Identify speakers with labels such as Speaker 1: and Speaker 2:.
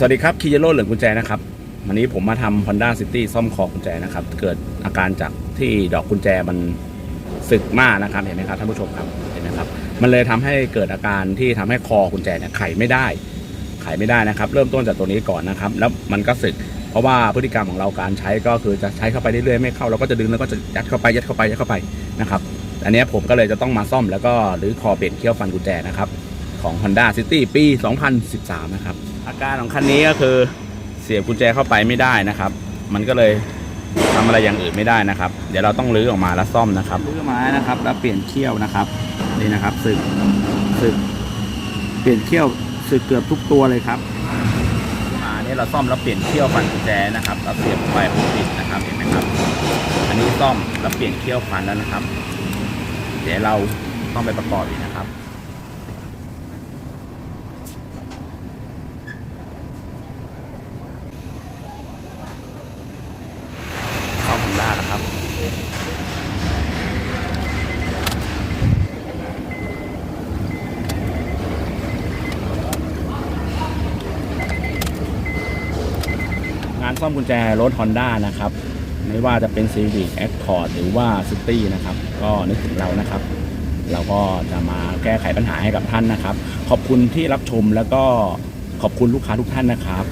Speaker 1: สวัสดีครับคีเยโร่เหลืองกุญแจนะครับวันนี้ผมมาทำ Honda City ซ่อมคอกุญแจนะครับ เกิดอาการจากที่ดอกกุญแจมันสึกมากนะครับ เห็นไหมครับท่านผู้ชมครับเห็นไหมครับ มันเลยทำให้เกิดอาการที่ทำให้คอกุญแจเนี่ยไขไม่ได้ ไขไม่ได้นะครับ เริ่มต้นจากตัวนี้ก่อนนะครับ แล้วมันก็สึก เพราะว่าพฤติกรรมของเราการใช้ก็คือจะใช้เข้าไปเรื่อยๆไม่เข้าเราก็จะดึงแล้วก็จะยัดเข้าไปยัดเข้าไปยัดเข้าไปนะครับ อันนี้ผมก็เลยจะต้องมาซ่อมแล้วก็หรือคอเปลี่ยนเขี้ยวฟันกุญแจนะครับ ของ Honda City ปี 2013 นะครับ อาการของคันนี้ก็คือเสียบกุญแจเข้าไปไม่ได้นะครับ มันก็เลยทำอะไรอย่างอื่นไม่ได้นะครับ เดี๋ยวเราต้องรื้อออกมาแล้วซ่อมนะครับรื้อไม้นะครับ แล้วเปลี่ยนเขี้ยวนะครับนี่นะครับสึกสึกเปลี่ยนเขี้ยวสึกเกือบทุกตัวเลยครับมาเนี่ยเราซ่อมแล้วเปลี่ยนเขี้ยวฟันกุญแจนะครับเราเสียบเข้าไปปุ๊บติดนะครับเห็นไหมครับ อันนี้ซ่อมแล้วเปลี่ยนเขี้ยวฟันแล้วนะครับ เดี๋ยวเราต้องไปประกอบอีกนะครับานซ่อมกุญแจรถ Honda นะครับ ไม่ว่าจะเป็น Civic Accord หรือว่า City นะครับ ก็นึกถึงเรานะครับ เราก็จะมาแก้ไขปัญหาให้กับท่านนะครับ ขอบคุณที่รับชมแล้วก็ขอบคุณลูกค้าทุกท่านนะครับ